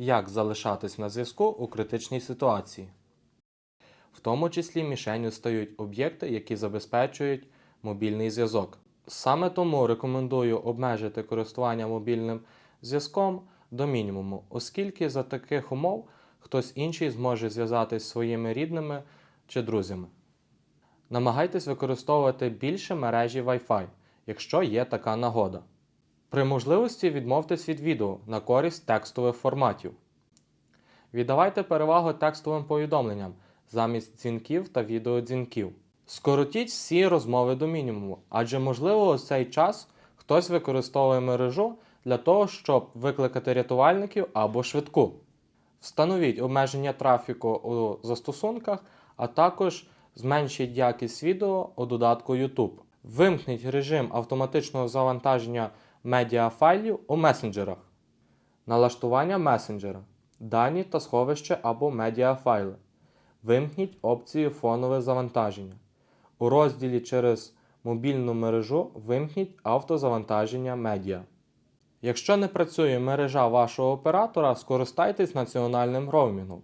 Як залишатись на зв'язку у критичній ситуації. В тому числі мішенню стають об'єкти, які забезпечують мобільний зв'язок. Саме тому рекомендую обмежити користування мобільним зв'язком до мінімуму, оскільки за таких умов хтось інший зможе зв'язатись зі своїми рідними чи друзями. Намагайтесь використовувати більше мережі Wi-Fi, якщо є така нагода. При можливості відмовтесь від відео на користь текстових форматів. Віддавайте перевагу текстовим повідомленням замість дзвінків та відеодзвінків. Скоротіть всі розмови до мінімуму, адже можливо у цей час хтось використовує мережу для того, щоб викликати рятувальників або швидку. Встановіть обмеження трафіку у застосунках, а також зменшіть якість відео у додатку YouTube. Вимкніть режим автоматичного завантаження медіафайлів у месенджерах. Налаштування месенджера. Дані та сховище або медіафайли. Вимкніть опцію фонове завантаження. У розділі через мобільну мережу вимкніть автозавантаження медіа. Якщо не працює мережа вашого оператора, скористайтесь національним роумінгом.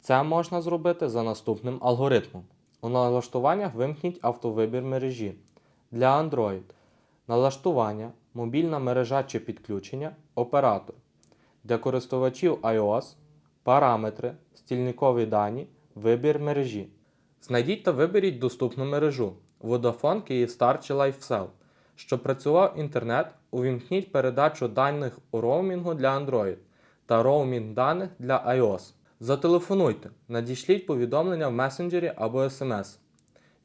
Це можна зробити за наступним алгоритмом. У налаштуваннях вимкніть автовибір мережі. Для Android налаштування, мобільна мережа чи підключення, оператор. Для користувачів iOS параметри, стільникові дані, вибір мережі. Знайдіть та виберіть доступну мережу Vodafone, Kyivstar чи LifeCell. Щоб працював інтернет, увімкніть передачу даних у роумінгу для Android та роумінг даних для iOS. Зателефонуйте, надішліть повідомлення в месенджері або SMS.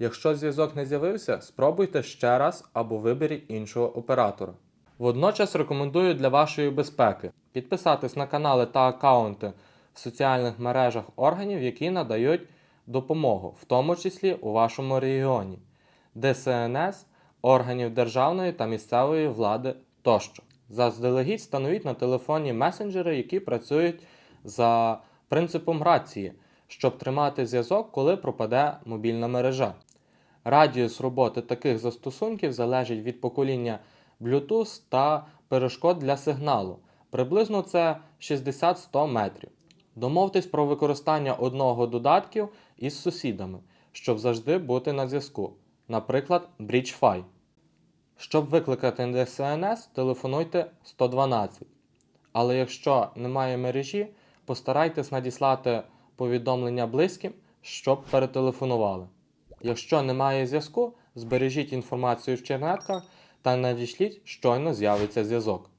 Якщо зв'язок не з'явився, спробуйте ще раз або виберіть іншого оператора. Водночас рекомендую для вашої безпеки підписатись на канали та аккаунти в соціальних мережах органів, які надають допомогу, в тому числі у вашому регіоні, ДСНС, органів державної та місцевої влади тощо. Заздалегідь встановіть на телефоні месенджери, які працюють за принципом рації, щоб тримати зв'язок, коли пропаде мобільна мережа. Радіус роботи таких застосунків залежить від покоління Bluetooth та перешкод для сигналу. Приблизно це 60-100 метрів. Домовтесь про використання одного додатків із сусідами, щоб завжди бути на зв'язку, наприклад, BridgeFi. Щоб викликати ДСНС, телефонуйте 112. Але якщо немає мережі, постарайтесь надіслати повідомлення близьким, щоб перетелефонували. Якщо немає зв'язку, збережіть інформацію в чернетках та надішліть, щойно з'явиться зв'язок.